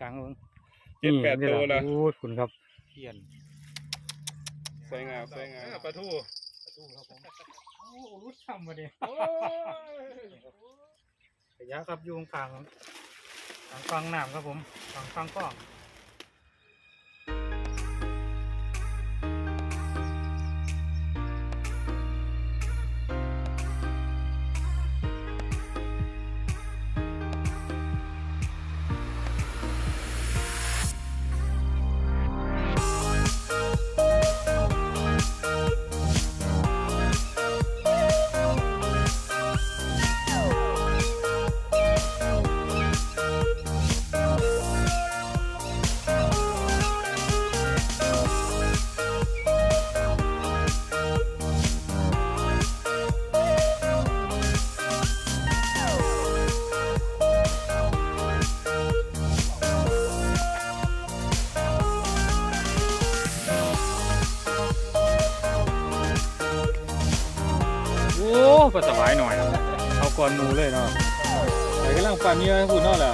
กลางเบิ่งเจ็ดแปดนี่ตัวละโอ้ยคุณครับเพียนสวยงามสวยงามปลาทูประตูครับผมโอ้รู้ทำมาดิโอ้ยขยะครับอยู่ข้างๆทางฟังน้ำครับผมทางฟังกล้อง ก่อนหมูเลยเนาะไหนกำลังปั่นเนื้อให้คุณเนาะเหรอ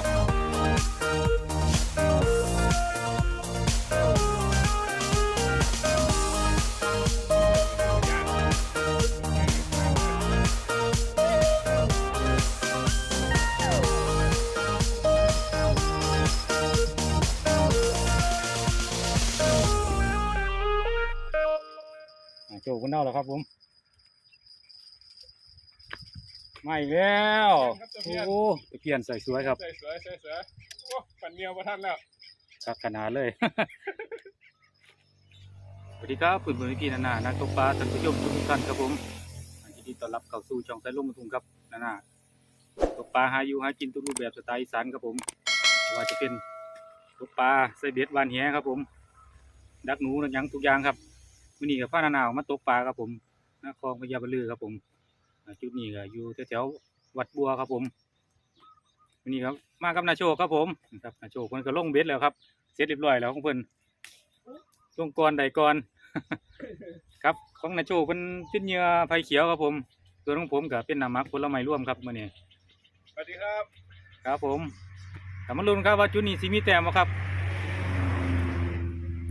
อ่าโจกันเน่าแล้วครับผม มาอีกแล้วโอ้ตะเพียนใส่สวยครับสวยสวยสวยสวยโอ้ปันเมียวประทันแล้วชักขนาดเลยสวัสดีครับปืนมือพี่นานานักตกปลาท่านผู้ชมทุกท่านครับผมยินดีต้อนรับเข้าสู่ช่องสายลมมาทุงครับนานาตกปลาหาอยู่หากินทุกรูปแบบสไตล์อีสานครับผมไม่ว่าจะเป็นตกปลาใส่เบ็ดวานแหครับผม ดักหนูดักหยังทุกอย่างครับวันนี้กับพ้านานาออกมาตกปลาครับผมนครพญาบลือครับผมอ่า จุดนี้ก็อยู่แถวๆวัดบัวครับผมวันนี้ครับมากับนาโชคครับผมนะครับนาโชคคนก็ลงเบ็ดแล้วครับเสร็จเรียบร้อยแล้วของเพิ่นลงก่อนใดก่อนครับของนาโชคเป็นเป็นเหยื่อไฟเขียวครับผมส่วนของผมก็เป็นน้ำหมักผลไม้ร่วมครับมื้อนี้สวัสดีครับครับผมกลับมาลุ้นครับว่าจุดนี้สิมีแต้มบ่ครับ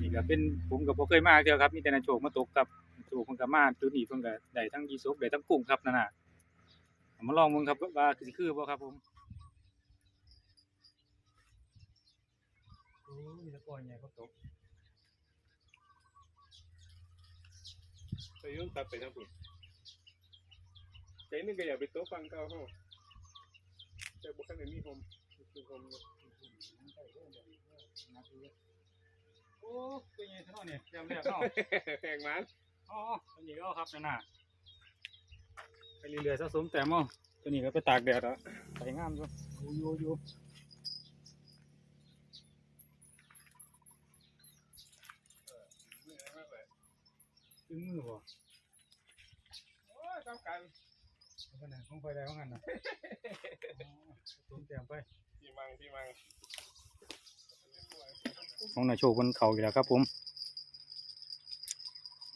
นี่ก็เป็นผมก็บ่เคยมาเที่ยวครับมีแต่นาโชคมาตกครับนา โชคเพิ่นก็มาจุดนี้เพิ่นก็ได้ทั้งยีสกได้ทั้งกุ้งครับนั่นน่ะเอามาลองเบิ่งครับว่าสิคือบ่ครับผมโอ้มีตะกอนใหญ่เขาตกไปยุ่งตัดไปทั้งปุ่นใจนึงก็อยากไปโต๊ะฟังเก่าห้องแต่บุคคลไหนมีผมคือผมอยู่โอ้ตัวใหญ่เท่านี้จำเรียกเนาะแพงมัน อ๋อตัวนี้ก็ครับนั่นน่ะไปเรื่อยๆสะสมแต้มเอาตัวนี้ก็ไปตากแดดอะใส่งามอยู่อยู่อยู่อยู่ตึงมือบ่โอ้ยต้องการเอาไปไหนของไปได้ของหันนะสะสมแต้มไปที่มังที่มังของนายโชคบนเขาอีกแล้วครับผม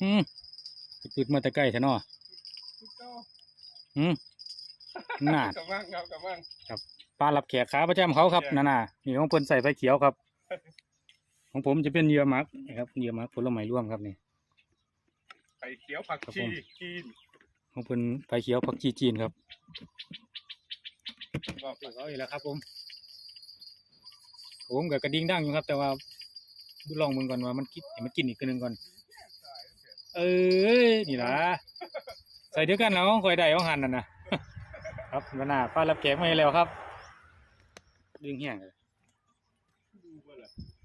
อืม ไปติดมาแต่ใกล้แท้เนาะทุกเจ้าอืมน่ากับมังครับกับมังปลาหลับแขกขาประจำเขาครับแขกนั่นน่ะนี่ของเพิ่นใส่ไฟเขียวครับ ของผมจะเป็นเหยื่อหมักนะครับเหยื่อหมักผลไม้ร่วมครับนี่ ไข่เขียวผักครับชีผม จีนของเพิ่นไฟเขียวผักชีจีนครับก็เขาอีกแล้วครับ ผม ผมกับกระดิ่งดังอยู่ครับ แต่ว่าดูลองมึงก่อนว่ามันกินให้มันกินอีกตัวหนึงก่อน เอ้ยนี่ล่ะใส่เดียวกันแล้วคอยได้ของหันนั่นนะครับวันหน้าป้ารับแขกมาแล้วครับ ดึงแห้งเลย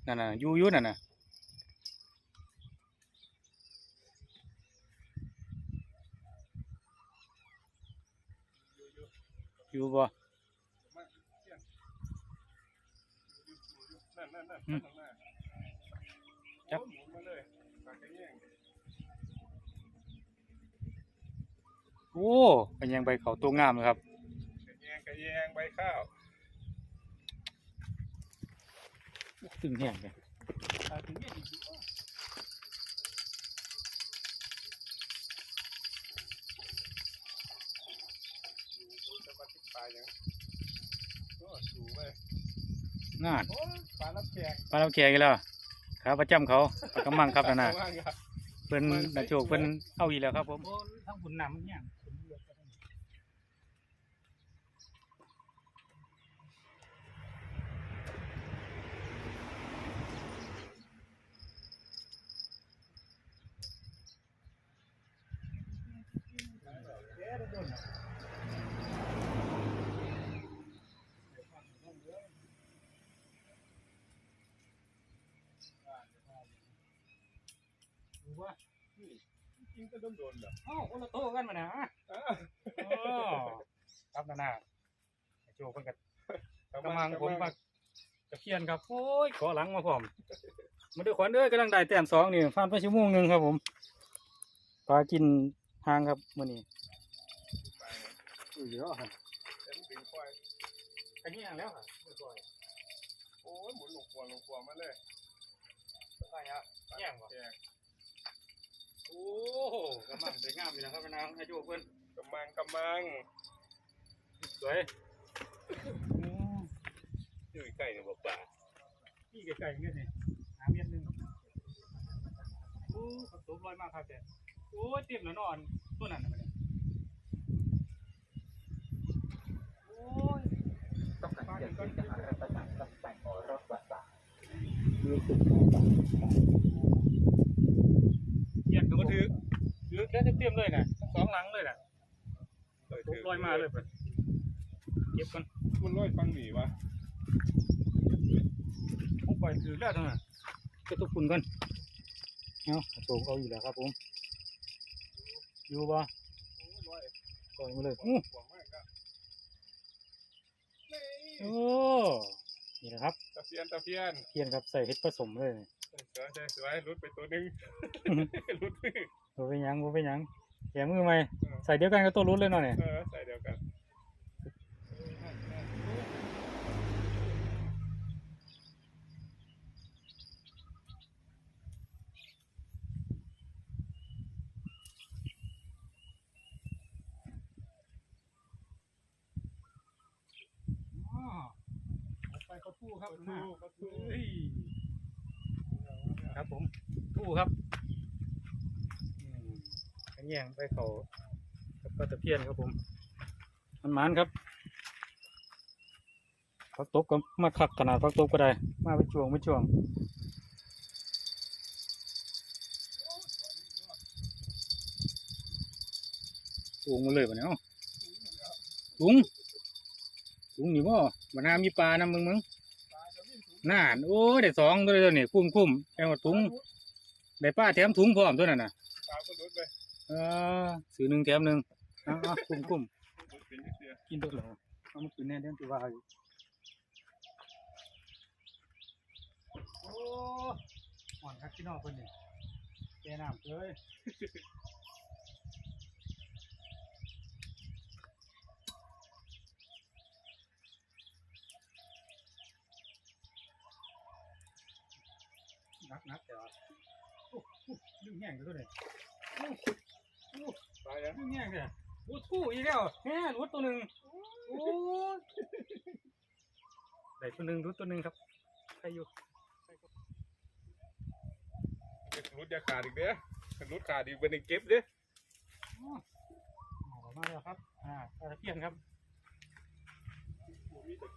นั่นน่ะยูยูนั่นน่ะอยู่อยู่อยู่บ่มา โอ้เป็นยังใบเขาตัวงามเลยครับกระแยงกระแยงใบข้าวตึงแห้งเลยอ่าถึงเนี่ยอีกอยู่ว่าอยู่บนสะบัดติดปลายยังก็สูงไปงานโอ้ยปลารับแขกปลาเราแขกอีกแล้วขาประจำเขาปลากระมังครับนะนะว่างครับเพิ่นนาโจกเพิ่นเอาอีกแล้วครับผมทั้งบุญนำเนี่ย กินก็โดนๆแบบอ้าวคนละโต๊ะกันมานะอ่าอ๋อครับนานานาโจกเพิ่นก็กำลังผมปักตะเคียนครับโอ้ยขอหลังมาพร้อมมาด้วยขวัญเด้อกำลังได้แต้มสองนี่ฟานไปชั่วโมงหนึงครับผมปลากินหางครับมื้อนี้อุ้ยเยอะครับฉันดึงควายอันนี้อย่างแล้วค่ะเรียบร้อยโอ้ยหมุนลงครัวลงครัวมาเลยไปครับแย่งบ่แขก โอ้กำลังสวยงามอยู่นะครับนางอายุเพิ่นกำมังกำมังสวยอยู่ใกล้เนี่ยบอกปลาพี่ไก่ๆเงี้ยนี่หาเมียนหนึงโอ้ขับตัวลอยมากครับแต่โอ้ยเต็มแล้วนอนตัวนั้นน่ะมันเนี่ยโอ้ยต้องการที่จะจะหารับประทานต้องแต่งอรอบวัดป่าเหยียดกับถือ ถือแค่เต็มๆเลยน่ะทั้งสองหลังเลยน่ะเออตัวลอยมาเลยเพิ่นเก็บกันคุณลอยฟังหนีวะผมปล่อยถือแล้วทั้งนั้นก็ตุกคุณกันเอาโถงเอาอยู่แล้วครับผม อยู่บ่โอ้ยลอยปล่อยมาเลยหวอู้งหวงมากครับนี่โอ้นี่นะครับตะเพียนตะเพียนเพียนครับใส่เห็ดผสมเลยสวยสวยสวยรุดไปตัวหนึงรุดมือบ่เป็นหยังบ่เป็นหยัง แกมือไหมใส่เดียวกันกับตัวรุดเลยเนาะเนี่ยเออใส่เดียวกันอ๋อเอาไปเขาทู่ครับเขามาทู่เขาทู่เฮ้ยครับผมทู่ครับอืมขัน แย่งไปเขากับปลาตะเพียนครับผมมันมานครับพักตบก็มาคักขนาดพักตบก็ได้ มาเป็นช่วงเป็นช่วงสูงมาเลยปะเนี่ยเอ้าสูงสูงนี่บ่บรรณามีปลานะมึงมึงปลาจะวิ่งสูงน่านโอ้ได้สองตัวเลยตัวนี่คุ้มคุ้มแปลว่าถุงได้ป้าแถมถุงพร้อมตัวนั้นน่ะ ออซื้อหนึ่งแถมหนึ่งอ้าวคุ้มคุ้มกินตัวเหรอเอามากินแน่เดี๋ยวตัวว่ายโอ้ห่อนคักที่นอกคนนี่แกน้ำเลยนักนักแต่ว่าโอ้โหดึงแห้งตัวนี้ อ้โหปลายังดึงแห้งเลยโอ้ทู่อีกแล้วแฮ่รุดตัวหนึ่งโอ้ยได้ตัวหนึ่งรุดตัวหนึ่งครับ ใครอยู่รุดอยาขาดอีกเด้อรุดขาดอีกเป็นหนึ่งเก็บเด้ออ๋อออกมาแล้วครับ อ่าปลาตะเพียนครับ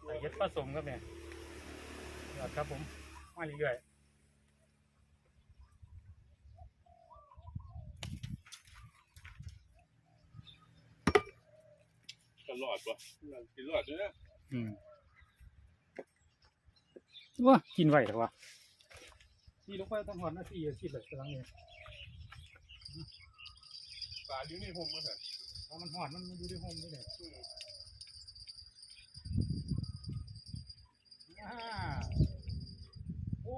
ใส่เย็ดผสมครับเนี่ยยอดครับผม มาเรื่อย ตลอดวะตลอดเลยนะๆอืมว้ากินไหวแต่ว่าที่ลงไปต้องหอดหน้าที่คิดเลยกำลังเนี่ยปลาอยู่ในห่มมาเถอะเพราะมันหอดมันมันอยู่ในโฮมด้วยเนี่ยอืมอ่าโอ้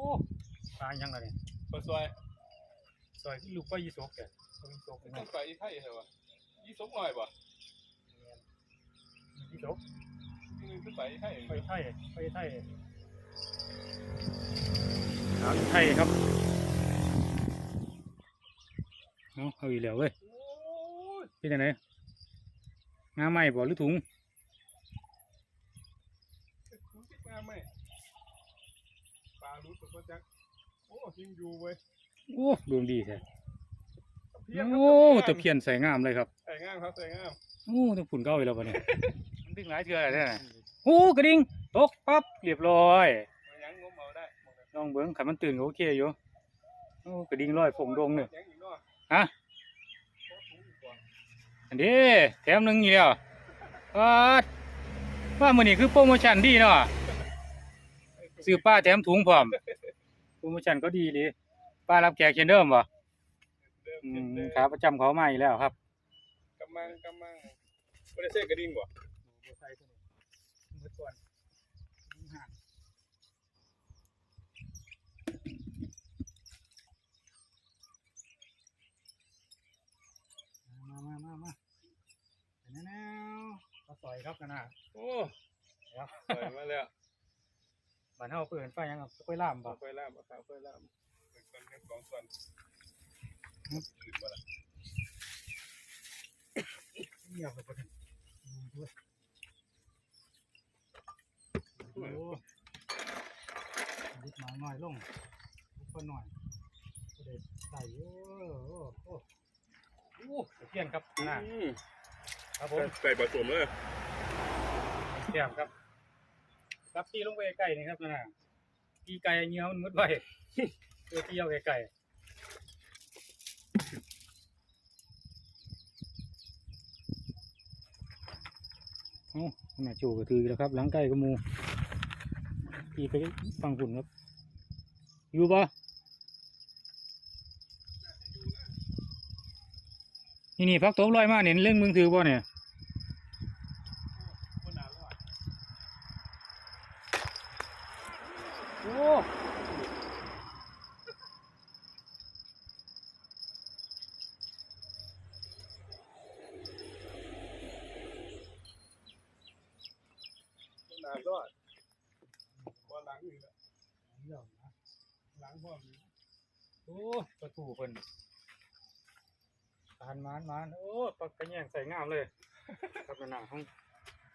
ตายยังไงเนี่ยปลาซอยซอยที่ลูกไปยี่สกแกยี่สกเลยต้อนะงไปอีไทยเหรอวะยี่สกหน่อยป่ะยี่สกนี่นึงคือไปอีไทยไปไทยไปไทยหาไทยครับเอาเอาอีกแล้วเว้ยโอ้ยเป็นยังไงงาใหม่บ่หรือถุงถุงติดงามไหมรู้สึกว่าจะโอ้ยิงอยู่เว้ยโอ้ดวงดีแท้เพี้ยนโอ้ตะเพียนใส่งามเลยครับใส่งามครับใส่งามโอ้ต้องผุนเก้าอีกแล้วปะเนี่ย มันดึงหลายเทื่อแล้วเนี่ยโอ้กระดิ่งตกปั๊บเรียบร้อยมายังงมเอาได้หมดเลยลองเบิ้งขันมันตื่นก็โอเคอยู่โอ้กระดิ่งลอยฝงดงเนี่ยยังอีกเนาะฮะโอ้สูงอีกกว่าอันนี้แถมหนึ่งอยู่แล้วว่าว่ามื้อนี้คือโปรโมชั่นดีเนาะซื้อป้าแถมถุงพร้อมโปรโมชั่นก็ดีเลยป้ารับแขกเช่นเดิมบ่เดิมอืเดิมมเดิมขาประจำเขามาอีกแล้วครับกำมังกำมังไม่ได้เส้กระดิ่งบ่ มามามามาแน่ๆก็สอยครับนะนะโอ้ครับใส่มาแล้วบ้านเฮาเปิดไฟยังครับกล้วยล่ามบ่เอาไฟล่ามเอาข้าวไฟล่ามเป็นคนเป็นสองส่วนขึ้นมาละเงียบเลยประเด็น ด้วยโอ้ดิบมาหน่อยลงลุกไปหน่อยก็ได้ใส่โอ้โอ้โอ้โอ้ตะเพียนครับนะอืมครับผมใส่ผสมเลยเตรียมครับ ครับตีลงไปไก่นี่ครับนะตีไก่เงี้ยวมันมุดไว้ตัวเที่ยวไก่โอ้แม่โจก็ถือแล้วครับหลังไก่ก็มู ตีไปฟังฝุ่นครับ อยู่ปะนี่นี่พักตบลอยมาเนี่ยเรื่องมึงถือป่ะเนี่ย คนหนารอด โอ้ คนหนารอดบ่หลังนี่แหละ เรื่องนะ หลังพ่อมี โอ้ ประตูเพิ่นทานมานมานโอ้ปักกระแยงใส่งามเลย ครับหน้าห้อง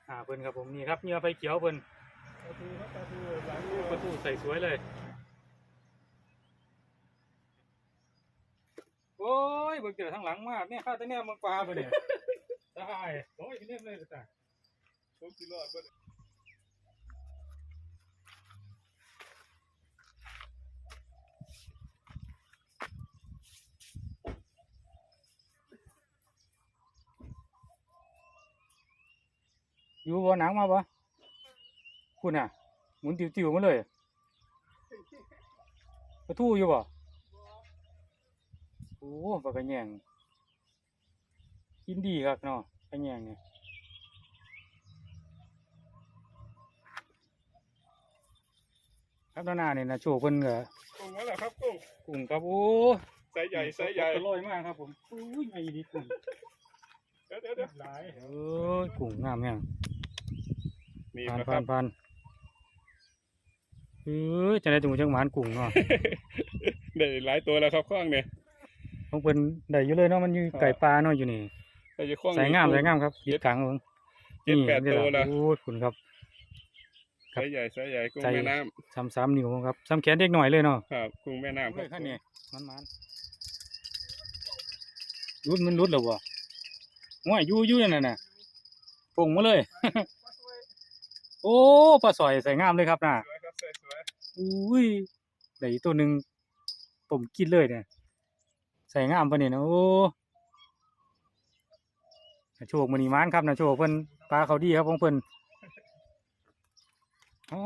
หาเพิ่นครับผมนี่ครับเหงื่อไฟเขียวเพิ่นประตูครับประตูหลังโอ้ประตูใส่สวยเลย โอ้ยเบิ่งเจอทางหลังมาแม่ข้าแต่แน่เมืองปลาเพิ่นเนี่ยตายโอ้ยเรียบเลยตายผมสิรอดบ่ อยู่บ่หนังมาบ่คุณน่ะ หมุนติวๆมาเลยประตูอยู่บ่โอ้ปลากระแยงกินดีครับเนาะกระแยงเนี่ยครับด้านหน้าเนี่ยนะโชว์เพิ่นก็กุ้งมาแล้วครับกุ้งกุ้งครับโอ้ไซส์ใหญ่ไซส์ใหญ่อร่อยมากครับผมอุ้ยไงดีกุ้งเดี๋ยวเดี๋ยวเดี๋ยวหลายเอ้ยกุ้งงามแฮง นี่ผ่านนะคผ่ารันบผ่านเอ้ยจะได้จังหวะจังหวานกุ้งเนาะได้หลายตัวแล้วครับข้างเนี่ยของเพิ่นได้อยู่เลยเนาะมันอยู่ไก่ปลาเนาะอยู่นี่แต่จะข้างใส่งามกุ้ใส่งามครับยึดขังเบิ่งเจ็ดแปดนี่ตัวแล้วโอ้ยคุณครับไซส์ใหญ่ไซส์ใหญ่กุ้งไซส์แม่น้ซ้ำซ้ำนิ้วครับซ้ำแขนเด็กหน่อยเลยเนาะำครับกุ้งแม่น้ำคเลรับยขั้นนี้มันมันรุดมันรุดแล้วบ่ง่วยอยู่อยู่นั่นน่ะป่งมาเลยโอ้ปลาสอยใส่งามเลยครับน่ะสวยครับสวยสวยอุ้ยได้อีกตัวหนึ่งผมกินเลยเนี่ยใส่งามปะเนี่ยนะโอ้น่าโชคมันนีมานครับนะโชคเพิ่นปลาเขาดีครับของเพิ่นเอา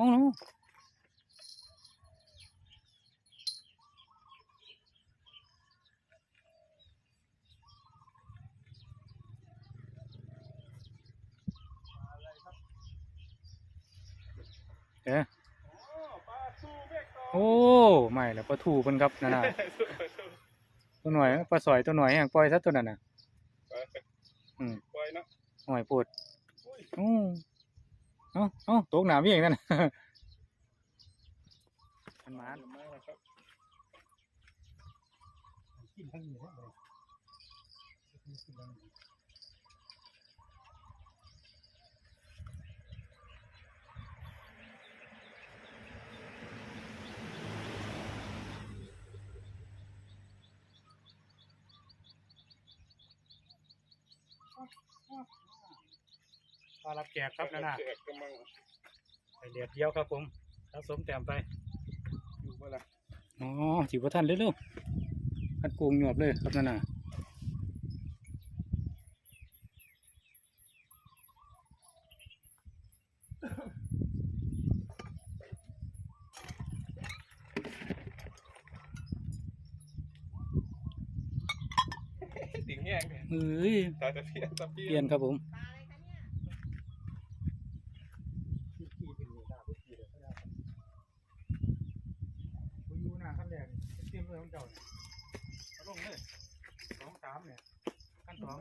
เอาเอาเอ๊ะโอ้ปลาสู้เมฆต่อโอ้ไม่ละปลาทูเพิ่นครับนั่นน่ะตัวหน่อยปลาสอยตัวหน่อยแห่งปล่อยซะตัวนั้นน่ะอืมปล่อยเนาะหอยปวดอุ้ยโอ้เอ้าเอ้าตกหนามอีกนั่นน่ะมันมามาแล้วครับกินทั้งนี้เลย ปลารับแขกครับนานาแขกกำลังไปเดียดเดียวครับผมสะสมแต้มไปอยู่เมื่อไหร่อ๋อจิบว่าท่านเร็วๆคัดกูงหยวบเลยครับนานาติ่งแห้งเนี่ยเอ้ยตาตะเพียนตะเพียเปลี่ยนครับผม อยู่หน้าขั้นแรกเตรียมไว้ของเจ้าเนี่ยเอาลงเลยสองสามเนี่ยขั้นสอง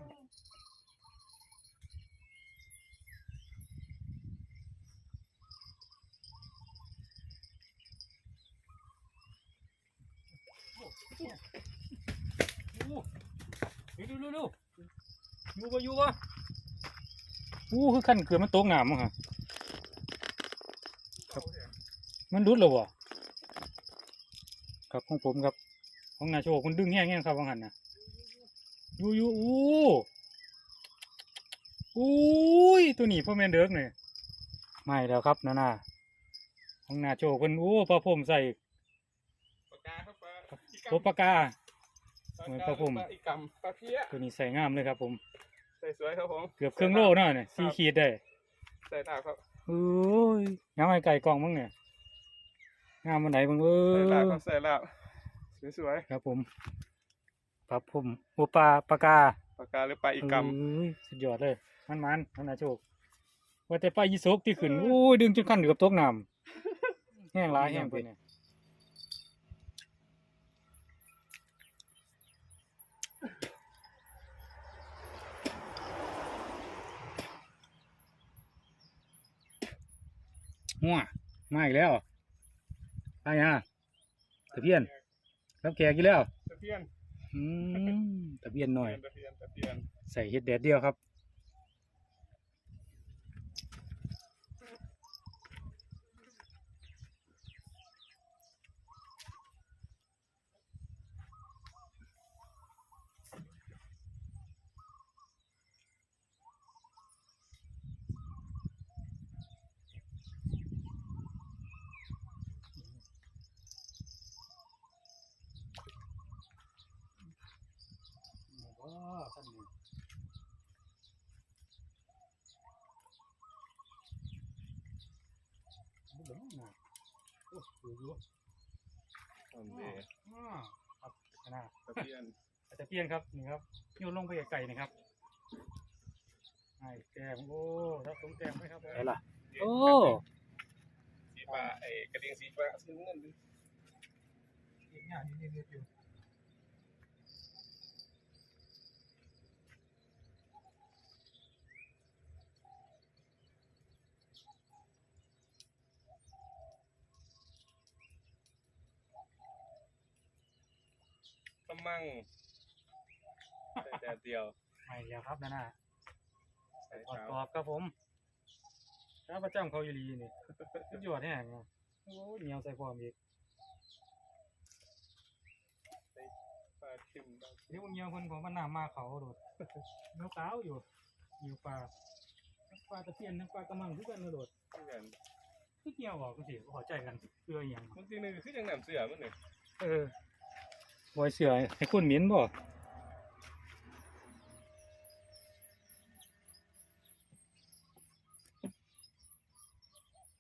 โอ้โหดูดูดู อยู่ปะอยู่ปะอู้คือขั้นเกือบมันตกน้ำมั้งฮะครับ มันรุดแล้ววะครับของผมครับ ของนาโชคคุณดึงแห้งแห้งครับวังหันนะอยูอยูอู้อู้ยตัวนี้พ่อแม่นเด็กเนี่ยไม่แล้วครับนานาของนาโชคคุณอู้ปลาผมใส่ปากกาครับปลาโอปากกาเหมือนปลาพุ่มปลาอีกำปลาเพี้ยตัวนี้ใส่งามเลยครับผม ใส่สวยครับผมเกือบเครื่องโลเนาะเนี่ยสี่ขีดได้ใส่ดาวครับโอ้ยยังไงไก่กล่องมั้งเนี่ยงามมันไหนบ้างเอ้ใส่ดาวยครับใส่ดาวสวยครับผมปลาผมโอปลาปากกาๆปากกาหรือปลาอีกำเอ้ยสุดยอดเลย มันมันมันนาโชคว่าแต่ป้ายีสกที่ขึ้นโอ้ยดึงจนขั้นเกือบตกน้ำแห้งหลายแห้งไปเนี่ย หัวมาอีกแล้วไปฮะตะเพียนรับแขกอีกแล้วตะเพียนอืมตะเพียนหน่อย ตะเพียนตะเพียนใส่เห็ดแดดเดียวครับ ว้าวท่านนี่ไม่เบิ่งนะโอ้ดูดู อันเด อ่าครับนะตะเพียนอาจจะเปลี่ยนครับนี่ครับโยนลงไปไก่ๆนะครับไอ้แกมโอ้รับสมแกมไหมครับไอ้ล่ะ โอ้สีฟ้าไอ้กระดิ่งสีฟ้าสีน้ำเงินดิยงานนี่นี่อยู่ มังใส่แดดเดียวไม่แล้วครับนั่นน่ะใส่กรอบเท้ากรอบครับผมถ้าประจำเขาอยู่ดีนี่ สุดยอดแน่เนาะโอ้ยเหนียวใส่ความอีกปลาทิมปลาเดี๋ยวเงี้ยวคนของมันน้ำมาเขาโดดเนื้อสาวอยู่อยู่ปลาทั้งปลาตะเพียนทั้งปลากระมังทุกกันโดดเพื่อนที่เกี่ยวออกก็สิขอใจกันเพื่ออหย่างมันทีหนึงคือจังน้ำเสือมันนี่เออ บอยเสือให้คุณเหม็นบ่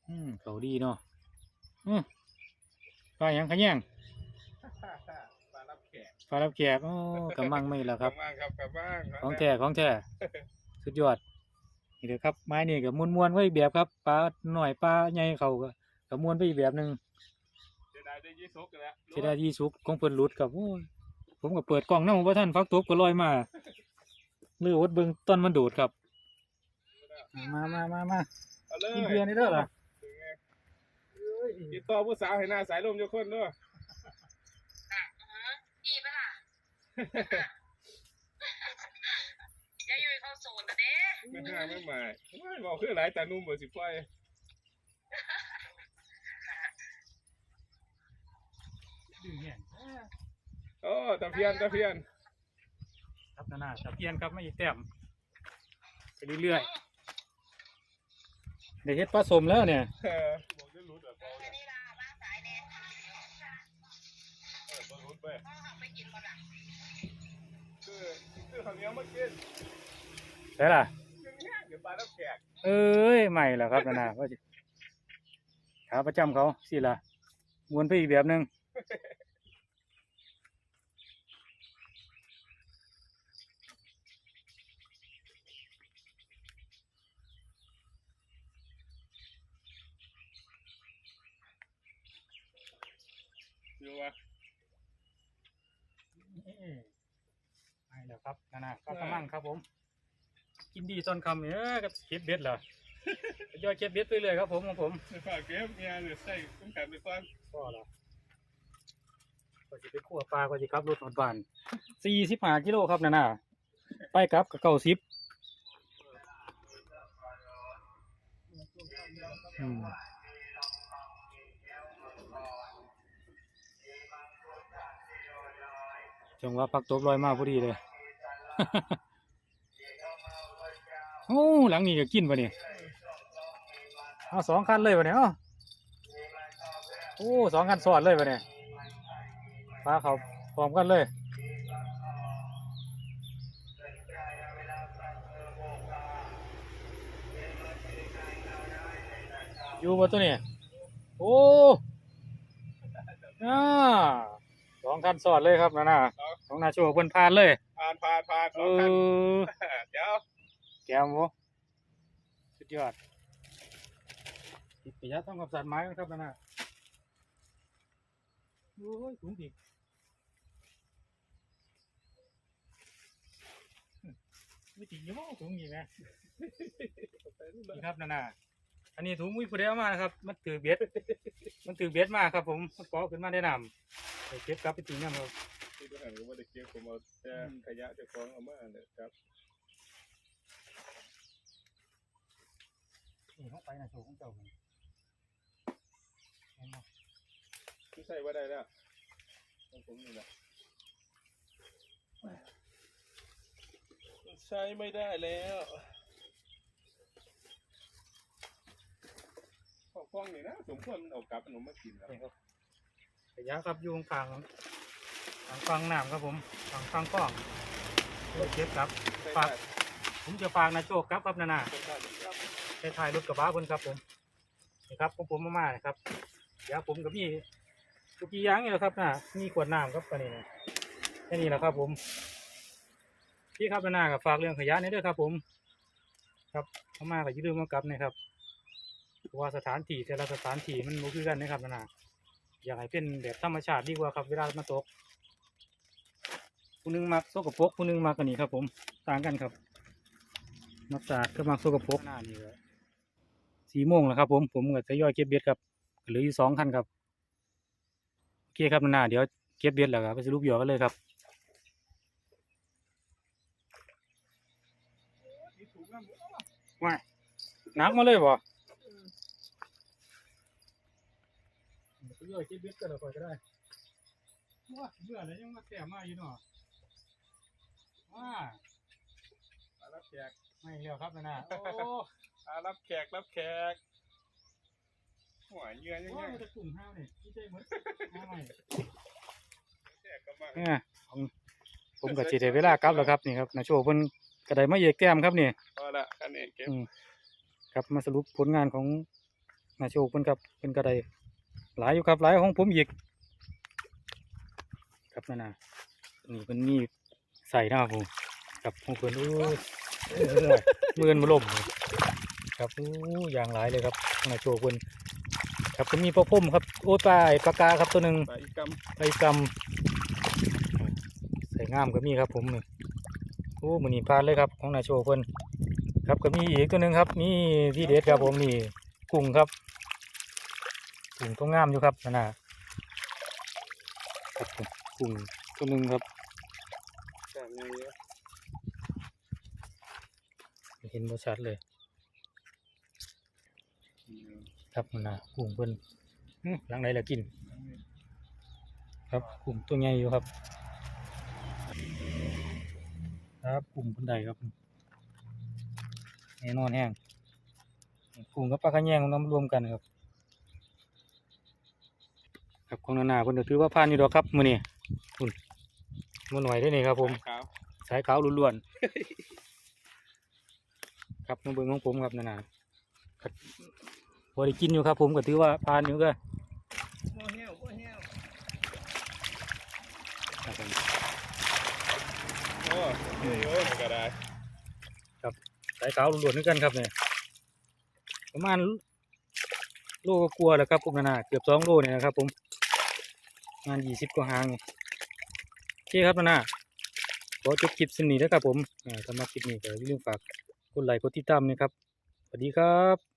อืมเขาดีเนาะอืมปลาหยังขะแยงปลารับแขกปลารับแขกโอ้กำมังไม่ละครับกำมังครับกำมังของแท้ของแท้สุดยอดนี่เด้อครับไม้นี่กับมวนมวนๆไว้อีกแบบครับปลาหน่อยปลาใหญ่เขาก็กับมวนไปอีกแบบหนึ่งเสียดาย ได้ยี่สกกันแล้วเสียดายที่สุกของเพิ่นหลุดกับโอ้ยผมก็เปิดกล่องนำบ่ท่านฟักตบก็ลอยมาเลืออดเบิ่งต้นมันโดดครับ มามามามาเอาเลยกินเบียร์นี่เด้อล่ะติดต่อผู้สาวให้หน้าสายลมทุกคนด้วยดีปะล่ะยายยุ้ยเขาโสดนะเด้ไม่ห้าไม่หมายไม่บอกคือหลายแต่นุ่มเบอร์สิบไฟ ดึงแห้งโอ้ตะเพียนตะเพียนครับนานาตะเพียนครับไม่อีกแต้มไปเรื่อยๆได้เฮ็ดปลาสมแล้วเนี่ยเออบอกจะรู้แบบเบาแค่เนี่ยนี้ล่ะบ้างสายแน่เออบ่รู้ไปพ่อขับไปกินก่อนอะคือคือข้าวเหนียวมากินใช่ล่ะยังแห้งเดี๋ยวปลาน้ำแขกเอ้ยใหม่แล้วครับนานาว่าสิขาประจำเขาสิล่ะมวนไปอีกแบบหนึง อยู่ว่า ใหม่แล้วครับนานาครับกำลังครับผม กินดีตอนคำเนี่ยกับเก็บเบ็ดเหรอย่อยเก็บเบ็ดไปเลยครับผมของผมในฝากเก็บเมียหรือใส่กุ้งแข็งไปก่อนก็ละก็สิไปขั่วปลาก็สิครับรถหอดบ้านสี่สิบห้ากิโลครับนานาไปกลับกับเก้าสิบอืม จังหวะพักตบลอยมาพอดีเลย โอ้หลังนี้ก็กินปะเนี่ยเอาสองคันเลยปะเนี่ยเอ้าโอ้สองคันสอดเลยปะเนี่ยปลาเขาพร้อมกันเลยอยู่บนตัวนี้โอ้อ่าสองคันสอดเลยครับนะน่ะ ของนาโชว์เพิ่นพานเลย ผ่านผ่านผ่านสเอองคันอเดี๋ยวแกมโวสุดยอดติดประหยัดต้องกับสัตว์ไม้กันครับนะน่ะโอ้ยถุงอีกไม่ติดยี่ห้อถุงอีกนะนี่ครับนะน่ะอันนี้ถุงมุ้ยผู้ใดเอามานะครับ มันถือเบ็ดมันถือเบ็ดมาครับ ผมมันเกาะขึ้นมาได้นำไปเก็บกลับไปตีน้ำครับ ที่ทหารก็ไม่ได้เกี่ยวผมเอาแต่ขยะเจะคล้าของเอามาเนี่ยครับนี่เขาไปนะโชว์ของเจ้ามันเห็นบ่ที่ใส่ว่าได้แล้วของผมนี่แหละใช้ไม่ได้แล้วข้าวกล้องนี่นะสมควรมันเอากลับขนมมากินแล้วนี่ครับขยะครับอยู่ข้างๆทาง ฟังน้ำครับผมทางฟังกล้องเก็บครับฝากผมจะฝากนะโชคครับครับนานาไปถ่ายรถกระบะคนครับผมนี่ครับของผมมามานะครับเดี๋ยวผมกับพี่ทุกกี่อย่างนี่แหละครับนะมีขวดน้ำครับตัวนี้นะแค่นี้แหละครับ ผมพี่ครับนานากับฝากเรื่องขยะนี่ด้วยครับ ผม ครับเข้ามากับยืมมากลับเนะครับว่าสถานที่แต่ละสถานที่มันบ่คือกันนะครับนานาอยากให้เป็นแบบธรรมชาติดีกว่าครับเวลามาตก ผู้หนึงมักโซกปกผู้หนึงมักกันนี่ครับ ผมต่างกันครับมักสะอาดก็มักโซกปกหน้านี่เลยสี่โมงแล้วครับ ผมผมก็จะย่อยเก็บเบ็ดครับเหลืออยู่สองคันครับโอเคครับนานาเดี๋ยวเก็บเบ็ดแล้วครับไปสรุปยอกันเลยครับนี่ายหนักมาเลยบ่ย่อยเก็บเบ็ดกันแล้วก่อนก็ได้ว้าเบื่อแล้วยังมาแต้มมาอยู่เนาะว้า มารับ แขกไม่เร็วครับนานาโอ้มารับแขกรับแขกหัวเยื่อยังโอ้ไงมันจะกลุ่มห้าวนี่พี่ใจเหมือนห้าวใหม่แขกก็มาเนี่ยผมผมก็สิได้เวลากลับแล้วครับนี่ครับนาโชว์เพิ่นก็ได้มาเหยกแต้มครับนี่พอละคันนี้เก็บอืมครับมาสรุปผลงานของนาโชว์เพิ่นครับเพิ่นก็ได้หลายอยู่ครับหลายของผมอีกครับนั่นน่ะนี่เพิ่นมีใส่หน้าผมครับของเพิ่นโอ้ยโอ้ย มือนมาล่มครับอ้ยอย่างหลายเลยครับนาโชว์เพิ่นครับก็มีปลาพุ่มครับโอ้ปลาปลากาครับตัวหนึ่งไปอีกกไปกำใส่งามก็มีครับ ผมนี่โอ้มันนี่พลาดเลยครับของนาโชว์เพิ่นครับก็มีอีกตัวหนึ่งครับมีที่เด็ดครับผมนี่กุ้งครับกุ้งตัวงามอยู่ครับนั่นะกุ้งตัวหนึ่งครับำแบบนี้ เห็นบ่ชัดเลย ครับนั่นน่ะกุ้งเพิ่นอื้อหลังไหนละกิน ครับกุ้งตัวใหญ่อยู่ครับ ครับกลุ่มคนใดครับแน่นอนแห้งกุ้งกับปลากระแยงน้ำรวมกันครับ ครับของนานาคนก็ถือว่าผ่านอยู่ดอกครับมื้อนี้คุณมันหน่อยได้อนี่ครับผมขาวสายขาวล้วนๆ ครับมาเบิ่งของผมครับนานาก็พอได้กินอยู่ครับ ผมก็ถือว่าผ่านอยู่ก็โมเฮียวโมเฮียวครับผมโอ้ยโอ้ยก็ได้สายขาวล้วนๆเหมือนกันครับเนี่ยประมาณโลก็กลัวแหล้วครับพวกนานาเกือบสองโลเนี่ยนะครับ ผมงานยี่สิบกว่าหางนี่โอเคครับนานาขอจบคลิปสิ่นี้แล้วครับผมอ่าถ้ามาคลิปนี้ก็อย่าลืมฝาก กดไลค์กดติดตามนะครับ สวัสดีครับ